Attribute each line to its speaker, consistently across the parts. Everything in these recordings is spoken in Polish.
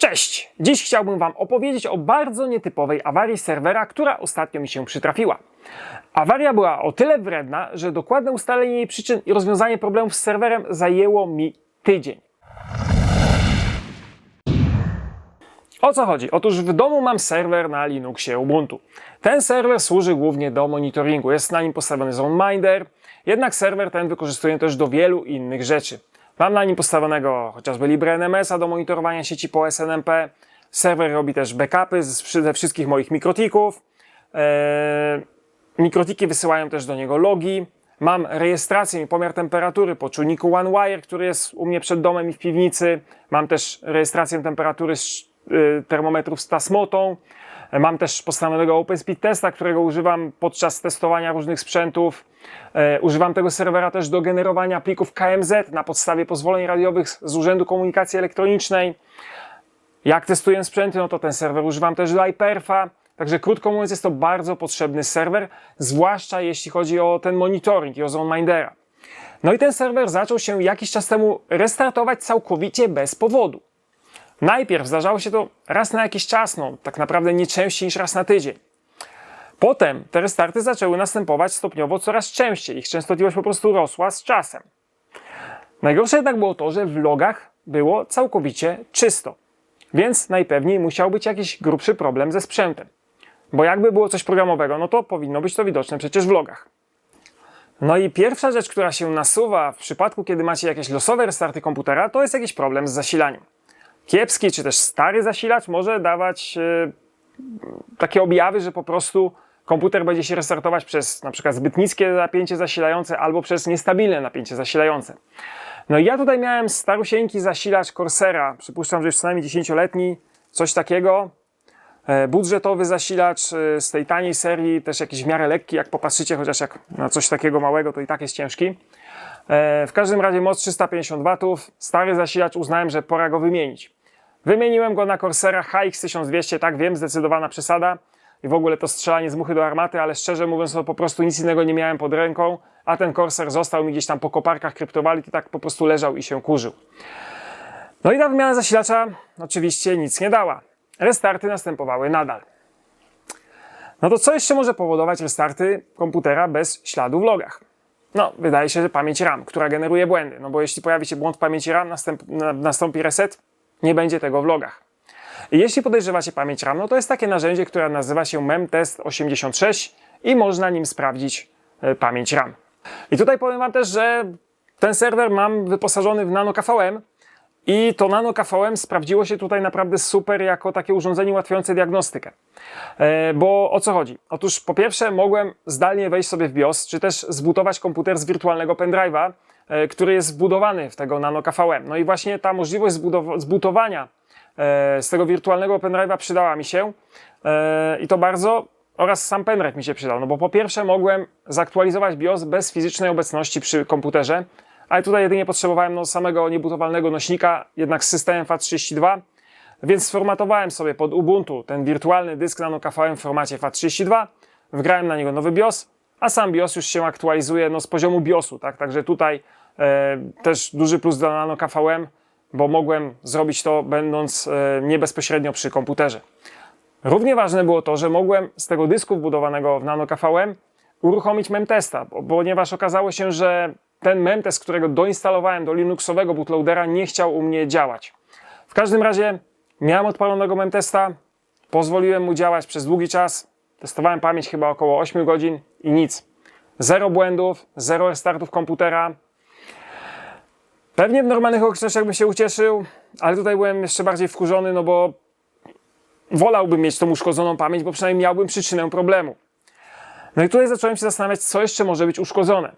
Speaker 1: Cześć! Dziś chciałbym Wam opowiedzieć o bardzo nietypowej awarii serwera, która ostatnio mi się przytrafiła. Awaria była o tyle wredna, że dokładne ustalenie jej przyczyn i rozwiązanie problemów z serwerem zajęło mi tydzień. O co chodzi? Otóż w domu mam serwer na Linuxie Ubuntu. Ten serwer służy głównie do monitoringu. Jest na nim postawiony ZoneMinder, jednak serwer ten wykorzystuję też do wielu innych rzeczy. Mam na nim postawionego chociażby LibreNMS-a do monitorowania sieci po SNMP. Serwer robi też backupy ze wszystkich moich mikrotików. Eee, mikrotiki wysyłają też do niego logi. Mam rejestrację i pomiar temperatury po czujniku OneWire, który jest u mnie przed domem i w piwnicy. Mam też rejestrację temperatury termometrów z tasmotą. Mam też postawionego OpenSpeed testa, którego używam podczas testowania różnych sprzętów. E, używam tego serwera też do generowania plików KMZ na podstawie pozwoleń radiowych z Urzędu Komunikacji Elektronicznej. Jak testuję sprzęty, no to ten serwer używam też do iPerfa. Także krótko mówiąc, jest to bardzo potrzebny serwer, zwłaszcza jeśli chodzi o ten monitoring i o ZoneMindera. No i ten serwer zaczął się jakiś czas temu restartować całkowicie bez powodu. Najpierw zdarzało się to raz na jakiś czas, no tak naprawdę nie częściej niż raz na tydzień. Potem te restarty zaczęły następować stopniowo coraz częściej. Ich częstotliwość po prostu rosła z czasem. Najgorsze jednak było to, że w logach było całkowicie czysto. Więc najpewniej musiał być jakiś grubszy problem ze sprzętem. Bo jakby było coś programowego, no to powinno być to widoczne przecież w logach. No i pierwsza rzecz, która się nasuwa w przypadku, kiedy macie jakieś losowe restarty komputera, to jest jakiś problem z zasilaniem. Kiepski czy też stary zasilacz może dawać e, takie objawy, że po prostu komputer będzie się restartować przez na przykład zbyt niskie napięcie zasilające albo przez niestabilne napięcie zasilające. No i ja tutaj miałem starusieńki zasilacz Corsera, przypuszczam, że już co najmniej 10-letni, coś takiego. E, Budżetowy zasilacz e, z tej taniej serii, też jakiś w miarę lekki, jak popatrzycie, chociaż jak na coś takiego małego, to i tak jest ciężki. W każdym razie moc 350 W, stary zasilacz uznałem, że pora go wymienić. Wymieniłem go na Corsera HX1200, tak wiem, zdecydowana przesada i w ogóle to strzelanie z muchy do armaty, ale szczerze mówiąc, to po prostu nic innego nie miałem pod ręką, a ten Corsair został mi gdzieś tam po koparkach kryptowalut i tak po prostu leżał i się kurzył. No i ta wymiana zasilacza oczywiście nic nie dała. Restarty następowały nadal. No to co jeszcze może powodować restarty komputera bez śladu w logach? No, wydaje się, że pamięć RAM, która generuje błędy. No bo jeśli pojawi się błąd w pamięci RAM, nastąpi reset, nie będzie tego w logach. Jeśli podejrzewacie pamięć RAM, no to jest takie narzędzie, które nazywa się MemTest86 i można nim sprawdzić e, pamięć RAM. I tutaj powiem Wam też, że ten serwer mam wyposażony w Nano KVM i to Nano KVM sprawdziło się tutaj naprawdę super jako takie urządzenie ułatwiające diagnostykę. E, Bo o co chodzi? Otóż po pierwsze mogłem zdalnie wejść sobie w BIOS, czy też zbudować komputer z wirtualnego pendrive'a, który jest wbudowany w tego Nano KVM. No i właśnie ta możliwość zbudowania e, z tego wirtualnego pendrive'a przydała mi się e, i to bardzo oraz sam pendrive mi się przydał, no bo po pierwsze mogłem zaktualizować BIOS bez fizycznej obecności przy komputerze, ale tutaj jedynie potrzebowałem no, samego niebutowalnego nośnika, jednak z systemem FAT32, więc sformatowałem sobie pod Ubuntu ten wirtualny dysk Nano KVM w formacie FAT32, wgrałem na niego nowy BIOS, a sam BIOS już się aktualizuje no, z poziomu BIOSu, tak? Także tutaj e, też duży plus dla Nano KVM, bo mogłem zrobić to będąc e, nie bezpośrednio przy komputerze. Równie ważne było to, że mogłem z tego dysku wbudowanego w Nano KVM uruchomić memtesta, ponieważ okazało się, że ten memtest, którego doinstalowałem do Linuxowego bootloadera, nie chciał u mnie działać. W każdym razie miałem odpalonego memtesta, pozwoliłem mu działać przez długi czas, testowałem pamięć chyba około 8 godzin i nic. Zero błędów, zero restartów komputera. Pewnie w normalnych okolicznościach bym się ucieszył, ale tutaj byłem jeszcze bardziej wkurzony, no bo wolałbym mieć tą uszkodzoną pamięć, bo przynajmniej miałbym przyczynę problemu. No i tutaj zacząłem się zastanawiać, co jeszcze może być uszkodzone.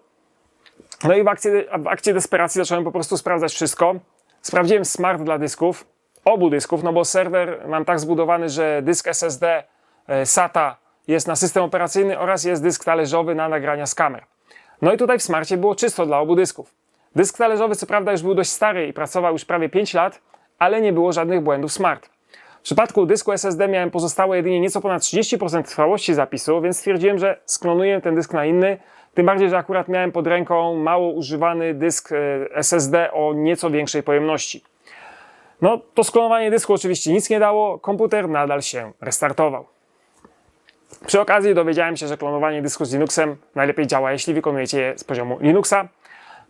Speaker 1: No i w akcie, w akcie desperacji zacząłem po prostu sprawdzać wszystko. Sprawdziłem smart dla dysków, obu dysków, no bo serwer mam tak zbudowany, że dysk SSD e, SATA jest na system operacyjny oraz jest dysk talerzowy na nagrania z kamer. No i tutaj w smarcie było czysto dla obu dysków. Dysk talerzowy co prawda już był dość stary i pracował już prawie 5 lat, ale nie było żadnych błędów smart. W przypadku dysku SSD miałem pozostałe jedynie nieco ponad 30% trwałości zapisu, więc stwierdziłem, że sklonuję ten dysk na inny. Tym bardziej, że akurat miałem pod ręką mało używany dysk e, SSD o nieco większej pojemności. No, to sklonowanie dysku oczywiście nic nie dało, komputer nadal się restartował. Przy okazji dowiedziałem się, że klonowanie dysku z Linuxem najlepiej działa, jeśli wykonujecie je z poziomu Linuxa,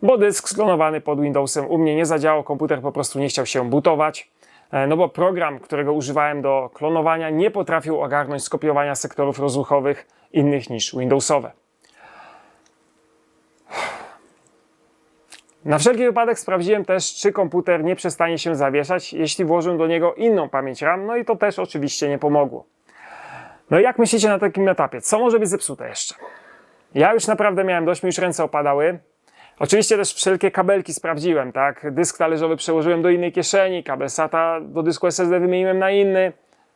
Speaker 1: bo dysk sklonowany pod Windowsem u mnie nie zadziałał, komputer po prostu nie chciał się bootować, e, no bo program, którego używałem do klonowania, nie potrafił ogarnąć skopiowania sektorów rozruchowych innych niż Windowsowe. Na wszelki wypadek sprawdziłem też, czy komputer nie przestanie się zawieszać, jeśli włożę do niego inną pamięć RAM, no i to też oczywiście nie pomogło. No i jak myślicie na takim etapie, co może być zepsute jeszcze? Ja już naprawdę miałem dość, mi już ręce opadały. Oczywiście też wszelkie kabelki sprawdziłem, tak? Dysk talerzowy przełożyłem do innej kieszeni, kabel SATA do dysku SSD wymieniłem na inny,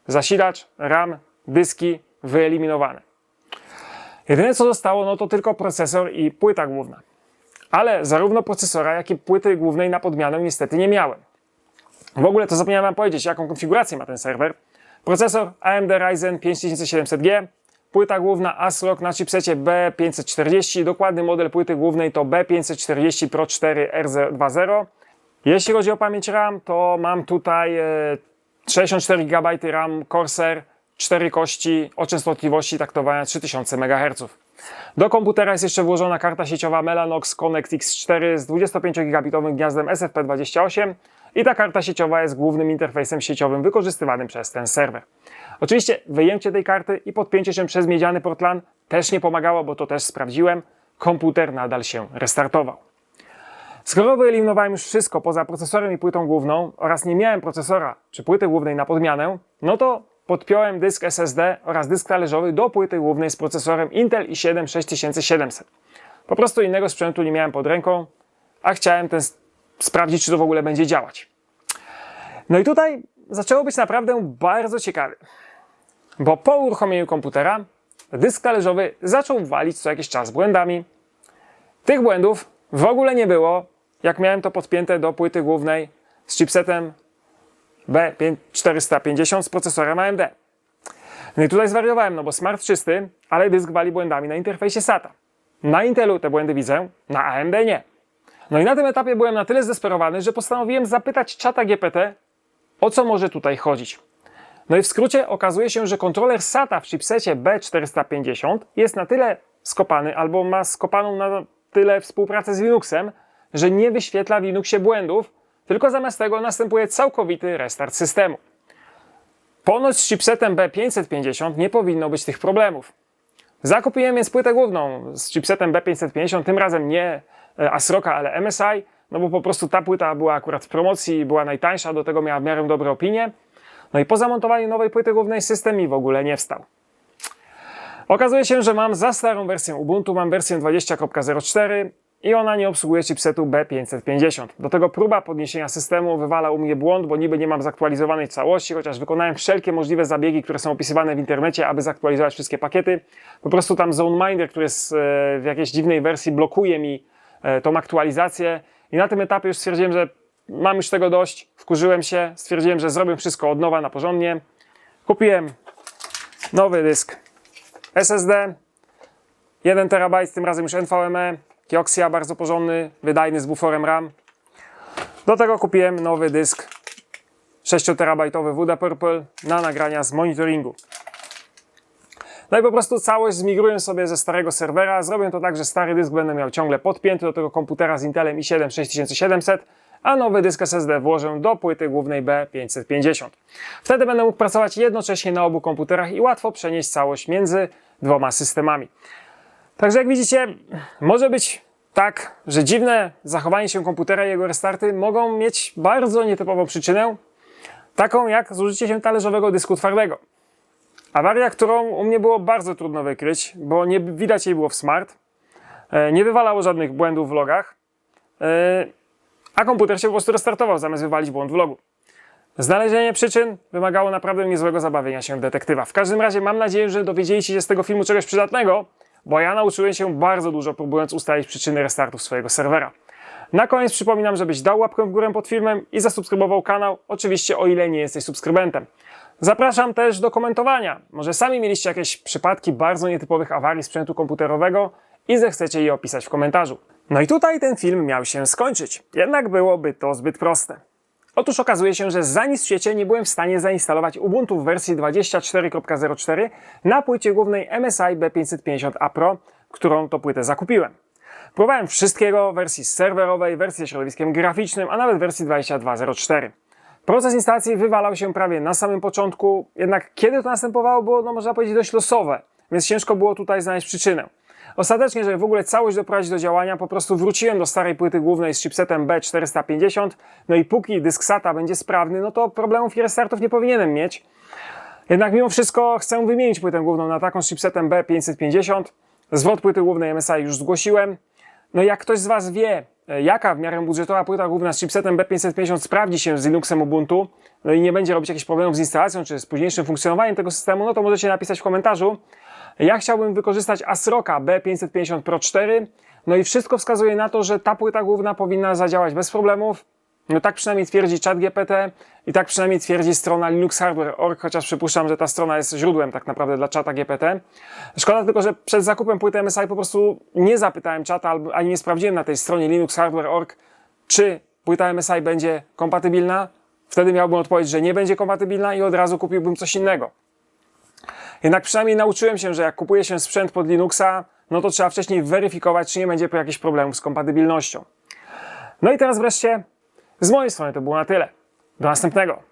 Speaker 1: zasilacz, RAM, dyski wyeliminowane. Jedyne co zostało, no to tylko procesor i płyta główna. Ale zarówno procesora, jak i płyty głównej na podmianę niestety nie miałem. W ogóle to zapomniałem wam powiedzieć, jaką konfigurację ma ten serwer. Procesor AMD Ryzen 5700G, płyta główna ASRock na chipsecie B540, dokładny model płyty głównej to B540 Pro 4 RZ20. Jeśli chodzi o pamięć RAM, to mam tutaj e, 64 GB RAM Corsair, 4 kości o częstotliwości taktowania 3000 MHz. Do komputera jest jeszcze włożona karta sieciowa Mellanox Connect X4 z 25 gigabitowym gniazdem SFP28 i ta karta sieciowa jest głównym interfejsem sieciowym wykorzystywanym przez ten serwer. Oczywiście wyjęcie tej karty i podpięcie się przez miedziany port LAN też nie pomagało, bo to też sprawdziłem. Komputer nadal się restartował. Skoro wyeliminowałem już wszystko poza procesorem i płytą główną oraz nie miałem procesora czy płyty głównej na podmianę, no to podpiąłem dysk SSD oraz dysk talerzowy do płyty głównej z procesorem Intel i7 6700. Po prostu innego sprzętu nie miałem pod ręką, a chciałem ten sprawdzić, czy to w ogóle będzie działać. No i tutaj zaczęło być naprawdę bardzo ciekawe, bo po uruchomieniu komputera dysk talerzowy zaczął walić co jakiś czas błędami. Tych błędów w ogóle nie było, jak miałem to podpięte do płyty głównej z chipsetem B450 z procesorem AMD. No i tutaj zwariowałem, no bo smart czysty, ale dysk wali błędami na interfejsie SATA. Na Intelu te błędy widzę, na AMD nie. No i na tym etapie byłem na tyle zdesperowany, że postanowiłem zapytać czata GPT, o co może tutaj chodzić. No i w skrócie okazuje się, że kontroler SATA w chipsecie B450 jest na tyle skopany, albo ma skopaną na tyle współpracę z Linuxem, że nie wyświetla w Linuxie błędów, tylko zamiast tego następuje całkowity restart systemu. Ponoć z chipsetem B550 nie powinno być tych problemów. Zakupiłem więc płytę główną z chipsetem B550, tym razem nie ASRock'a, ale MSI, no bo po prostu ta płyta była akurat w promocji, była najtańsza, do tego miała w miarę dobre opinie. No i po zamontowaniu nowej płyty głównej system mi w ogóle nie wstał. Okazuje się, że mam za starą wersję Ubuntu, mam wersję 20.04 i ona nie obsługuje chipsetu B550. Do tego próba podniesienia systemu wywala u mnie błąd, bo niby nie mam zaktualizowanej całości, chociaż wykonałem wszelkie możliwe zabiegi, które są opisywane w internecie, aby zaktualizować wszystkie pakiety. Po prostu tam ZoneMinder, który jest e, w jakiejś dziwnej wersji, blokuje mi e, tą aktualizację i na tym etapie już stwierdziłem, że mam już tego dość, wkurzyłem się, stwierdziłem, że zrobię wszystko od nowa na porządnie. Kupiłem nowy dysk SSD, 1 TB, tym razem już NVMe, Kioxia bardzo porządny, wydajny z buforem RAM. Do tego kupiłem nowy dysk 6-terabajtowy WD Purple na nagrania z monitoringu. No i po prostu całość zmigruję sobie ze starego serwera. Zrobię to tak, że stary dysk będę miał ciągle podpięty do tego komputera z Intelem i7 6700, a nowy dysk SSD włożę do płyty głównej B550. Wtedy będę mógł pracować jednocześnie na obu komputerach i łatwo przenieść całość między dwoma systemami. Także jak widzicie, może być tak, że dziwne zachowanie się komputera i jego restarty mogą mieć bardzo nietypową przyczynę, taką jak zużycie się talerzowego dysku twardego. Awaria, którą u mnie było bardzo trudno wykryć, bo nie widać jej było w smart, e, nie wywalało żadnych błędów w logach, e, a komputer się po prostu restartował zamiast wywalić błąd w logu. Znalezienie przyczyn wymagało naprawdę niezłego zabawienia się detektywa. W każdym razie mam nadzieję, że dowiedzieliście się z tego filmu czegoś przydatnego, bo ja nauczyłem się bardzo dużo, próbując ustalić przyczyny restartów swojego serwera. Na koniec przypominam, żebyś dał łapkę w górę pod filmem i zasubskrybował kanał, oczywiście o ile nie jesteś subskrybentem. Zapraszam też do komentowania. Może sami mieliście jakieś przypadki bardzo nietypowych awarii sprzętu komputerowego i zechcecie je opisać w komentarzu. No i tutaj ten film miał się skończyć, jednak byłoby to zbyt proste. Otóż okazuje się, że za nic w świecie nie byłem w stanie zainstalować Ubuntu w wersji 24.04 na płycie głównej MSI B550A Pro, którą to płytę zakupiłem. Próbowałem wszystkiego, wersji serwerowej, wersji środowiskiem graficznym, a nawet wersji 22.04. Proces instalacji wywalał się prawie na samym początku, jednak kiedy to następowało było, no można powiedzieć, dość losowe, więc ciężko było tutaj znaleźć przyczynę. Ostatecznie, żeby w ogóle całość doprowadzić do działania, po prostu wróciłem do starej płyty głównej z chipsetem B450, no i póki dysk SATA będzie sprawny, no to problemów i restartów nie powinienem mieć. Jednak mimo wszystko chcę wymienić płytę główną na taką z chipsetem B550. Zwrot płyty głównej MSI już zgłosiłem. No jak ktoś z Was wie, e, jaka w miarę budżetowa płyta główna z chipsetem B550 sprawdzi się z Linuxem Ubuntu, no i nie będzie robić jakichś problemów z instalacją czy z późniejszym funkcjonowaniem tego systemu, no to możecie napisać w komentarzu. Ja chciałbym wykorzystać ASRock'a B550 Pro 4, no i wszystko wskazuje na to, że ta płyta główna powinna zadziałać bez problemów. No tak przynajmniej twierdzi ChatGPT i tak przynajmniej twierdzi strona linuxhardware.org, chociaż przypuszczam, że ta strona jest źródłem tak naprawdę dla czata GPT. Szkoda tylko, że przed zakupem płyty MSI po prostu nie zapytałem czata, ani nie sprawdziłem na tej stronie linuxhardware.org, czy płyta MSI będzie kompatybilna. Wtedy miałbym odpowiedź, że nie będzie kompatybilna i od razu kupiłbym coś innego. Jednak przynajmniej nauczyłem się, że jak kupuje się sprzęt pod Linuxa, no to trzeba wcześniej weryfikować, czy nie będzie jakichś problemów z kompatybilnością. No i teraz wreszcie z mojej strony to było na tyle. Do następnego.